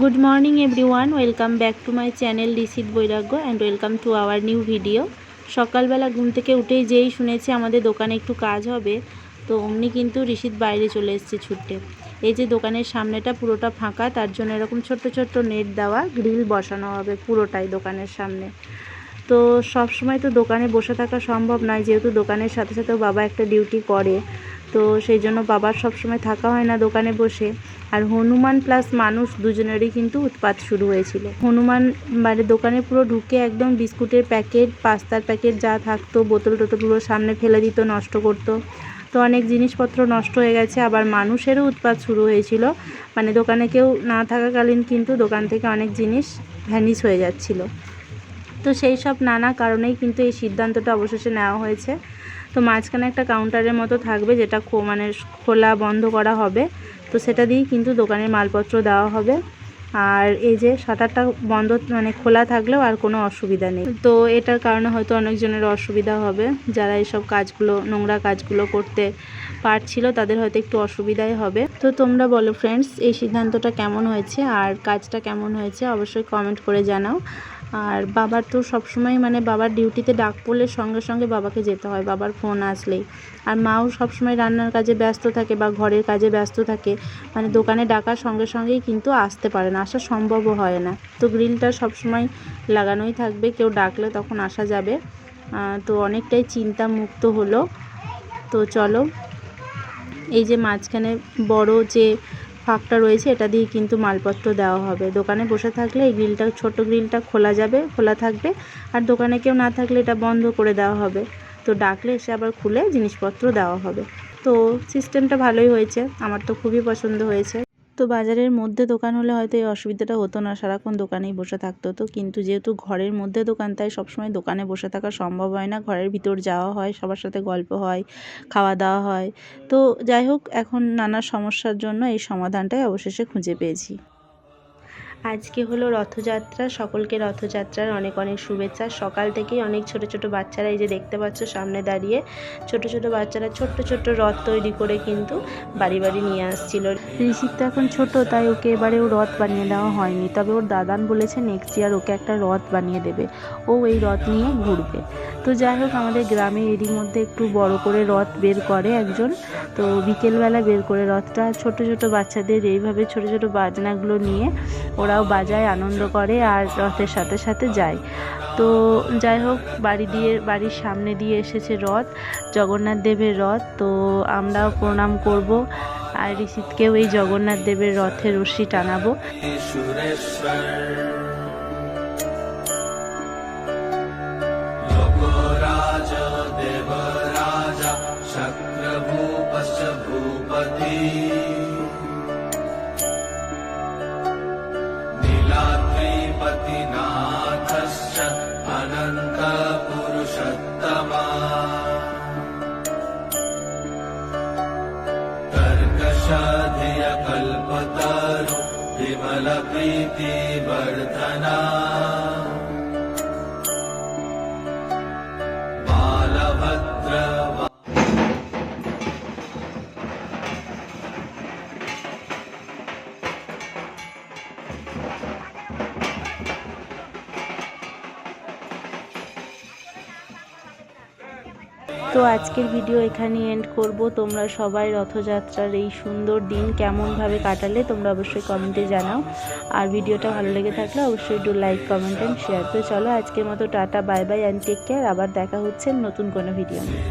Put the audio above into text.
Good morning everyone welcome back to my channel sheath বৈরাগ্য and welcome to our new video সকালবেলা ঘুম থেকে উঠেই যেই শুনেছি আমাদের দোকানে একটু কাজ হবে, তো অমনি কিন্তু ঋষিত বাইরে চলে এসেছে ছুটে এই যে দোকানের সামনেটা পুরোটা ফাঁকা, তার জন্য এরকম ছোট্ট ছোট্ট নেট দেওয়া, গ্রিল বসানো হবে পুরোটাই দোকানের সামনে। তো সব সময় তো দোকানে বসে থাকা সম্ভব নয়, যেহেতু দোকানের সাথে সাথেও বাবা একটা ডিউটি করে। তো সেই জন্য বাবার সব সময় থাকা হয় না দোকানে বসে। আর হনুমান প্লাস মানুষ দুজনেরই কিন্তু উৎপাত শুরু হয়েছিল। হনুমান মানে দোকানে পুরো ঢুকে একদম বিস্কুটের প্যাকেট, পাস্তার প্যাকেট যা থাকতো, বোতল টোতলগুলো সামনে ফেলে দিত, নষ্ট করতো। তো অনেক জিনিসপত্র নষ্ট হয়ে গেছে, আবার মানুষেরও উৎপাত শুরু হয়েছিল। মানে দোকানে কেউ না থাকাকালীন কিন্তু দোকান থেকে অনেক জিনিস ভ্যানিশ হয়ে যাচ্ছিল। তো সেই সব নানা কারণেই কিন্তু এই সিদ্ধান্তটা অবশেষে নেওয়া হয়েছে। তো মাঝখানে একটা কাউন্টারের মতো থাকবে যেটা মানে খোলা বন্ধ করা হবে। তো সেটা দিয়েই কিন্তু দোকানের মালপত্র দেওয়া হবে। আর এই যে শাটারটা বন্ধ মানে খোলা থাকলেও আর কোনো অসুবিধা নেই। তো এটার কারণে হয়তো অনেকজনের অসুবিধা হবে। যারা এইসব কাজগুলো, নোংরা কাজগুলো করতে পারছিল, তাদের হয়তো একটু অসুবিধাই হবে। তো তোমরা বলো ফ্রেন্ডস এই সিদ্ধান্তটা কেমন হয়েছে? আর কাজটা কেমন হয়েছে? অবশ্যই কমেন্ট করে জানাও। আর বাবার তো সবসময় মানে বাবার ডিউটিতে ডাক পড়লে সঙ্গে সঙ্গে বাবাকে যেতে হয়, বাবার ফোন আসলেই। আর মাও সবসময় রান্নার কাজে ব্যস্ত থাকে বা ঘরের কাজে ব্যস্ত থাকে মানে দোকানে ডাকার সঙ্গে সঙ্গেই কিন্তু আসতে পারে না, আসা সম্ভবও হয় না। তো গ্রিলটা সবসময় লাগানোই থাকবে, কেউ ডাকলে তখন আসা যাবে। তো অনেকটাই চিন্তা মুক্ত হলো। তো চলো, এই যে মাঝখানে বড় যে ফাঁকটা রয়েছে, এটা দিয়ে কিন্তু মালপত্র দেওয়া হবে। দোকানে বসে থাকলে এই গ্রিলটা, ছোট গ্রিলটা খোলা যাবে, খোলা থাকবে। আর দোকানে কেউ না থাকলে এটা বন্ধ করে দেওয়া হবে। তো ডাকলে এসে আবার খুলে জিনিসপত্র দেওয়া হবে। তো সিস্টেমটা ভালোই হয়েছে, আমার তো খুবই পছন্দ হয়েছে। তো বাজারের মধ্যে দোকান হলে হয়তো এই অসুবিধাটা হতো না, সারাক্ষণ দোকানেই বসে থাকতো। তো কিন্তু যেহেতু ঘরের মধ্যে দোকান, তাই সবসময় দোকানে বসে থাকা সম্ভব হয় না। ঘরের ভিতর যাওয়া হয়, সবার সাথে গল্প হয়, খাওয়া দাওয়া হয়। তো যাই হোক, এখন নানা সমস্যার জন্য এই সমাধানটাই অবশেষে খুঁজে পেয়েছি। আজকে হলো রথযাত্রা, সকলকে রথযাত্রার অনেক অনেক শুভেচ্ছা। সকাল থেকেই অনেক ছোট ছোট বাচ্চারা এই যে দেখতে পাচ্ছ সামনে দাঁড়িয়ে, ছোট ছোট বাচ্চারা ছোট্ট ছোট্ট রথ তৈরি করে কিন্তু বাড়ি বাড়ি নিয়ে আসছিল। ঋষিক তো এখন ছোট, তাই ওকে এবারে ও রথ বানিয়ে দেওয়া হয়নি। তবে ওর দাদান বলেছে নেক্সট ইয়ার ওকে একটা রথ বানিয়ে দেবে। ও এই রথ নিয়ে ঘুরবে। তো যাই হোক, আমাদের গ্রামে এরই মধ্যে একটু বড় করে রথ বের করে একজন। তো বিকেলবেলা বের করে রথটা ছোট ছোট বাচ্চাদের এইভাবে ছোট ছোট বাজনাগুলো নিয়ে ওরাও বাজায় আনন্দ করে আর রথের সাথে সাথে যায় তো যাই হোক বাড়ি দিয়ে বাড়ির সামনে দিয়ে এসেছে রথ জগন্নাথ দেবের রথ তো আমরাও প্রণাম করব আর ঋষিতকেও এই জগন্নাথ দেবের রথের রশ্মি টানাবো सुरेश्वर लोकोराज देवराज शक्रभूपश्च भूपति साधय कल्पतरु विमलप्रीतिवर्धना बालभद्र Thank তো আজকের ভিডিও এখানে এন্ড করব। তোমরা সবাই রথযাত্রার এই সুন্দর দিন কেমনভাবে কাটালে তোমরা অবশ্যই কমেন্টে জানাও। আর ভিডিওটা ভালো লেগে থাকলে অবশ্যই একটু লাইক কমেন্ট অ্যান্ড শেয়ার তো চলো আজকের মতো tata bye bye and take care আবার দেখা হচ্ছে নতুন কোনো ভিডিও নিয়ে।